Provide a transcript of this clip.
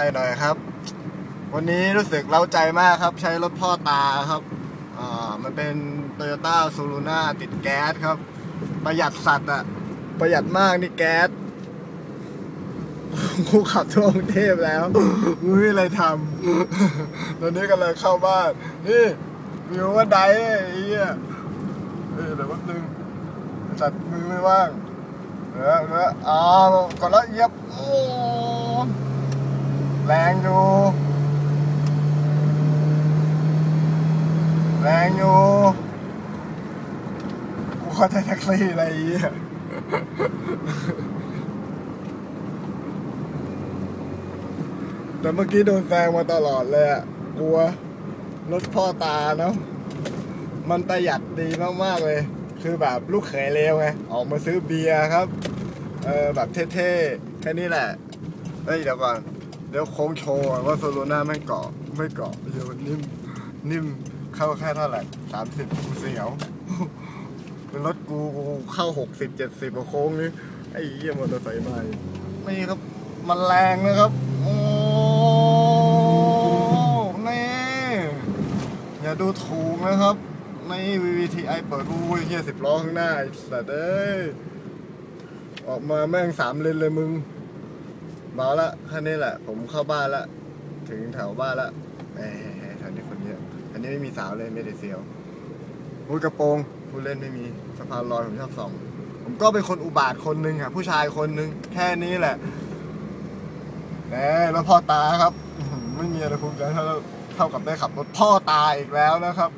ไปหน่อยครับ วันนี้รู้สึกเล้าใจมากครับ ใช้รถพ่อตาครับอ่ามันเป็น Toyota s u l u n a ติดแก๊สครับ ประหยัดสัตว์อะประหยัดมากนี่แก๊สกูขับทั่วกรุงเทพแล้วไม่มีอะไรทำตอนนี้กำลังเข้าบ้าน นี่วิวว่าไดไอ้เหี้ยเฮ้ยเดี๋ยวแป๊บนึงสัตว์มือไม่ว่างเออเอออ๋อกดแล้วเยียบโอ้ แรงอยู่แรงอยู่กูขอใช้แท็กซี่อะไรอีกอะแต่เมื่อกี้โดนแซงมาตลอดเลยอะกลัวรถพ่อตาเนาะมันประหยัดดีมากๆเลย คือแบบลูกเขยเลวไง ออกมาซื้อเบียร์ครับ เออแบบเท่ๆ แค่นี้แหละ เฮ้ยเดี๋ยวก่อน เดี๋ยวโค้งโชว์ว่าโซโลน่าไม่เกาะไม่เกาะเดี๋ยวนิ่มนิ่มเข้าแค่เท่าไหร่สามสิบกูเสียวเป็นรถกูกูเข้าหกสิบเจ็ดสิบโค้งนี้ไอ้เหี้ยมอเตอร์ไซค์ใหม่นี่ครับมันแรงนะครับ โอ้นี่อย่าดูถูกนะครับใน VVTi เปิดรูเหี้ยสิบล้อข้างหน้าไอ้สัตว์เอ้ออกมาแม่งสามเลนเลยมึง เบาละแค่นี้แหละ ผมเข้าบ้านละ ถึงแถวบ้านละแหมแถวนี้คนเยอะอันนี้ไม่มีสาวเลยไม่ได้เซียวอุ้ยกระโปรงผู้เล่นไม่มีสะพานลอยผมชอบส่องผมก็เป็นคนอุบาทคนหนึ่งค่ะผู้ชายคนหนึ่งแค่นี้แหละแหมแล้วพ่อตาครับ ไม่มีอะไรภูมิใจเท่าเท่ากับได้ขับรถพ่อตาอีกแล้วนะครับ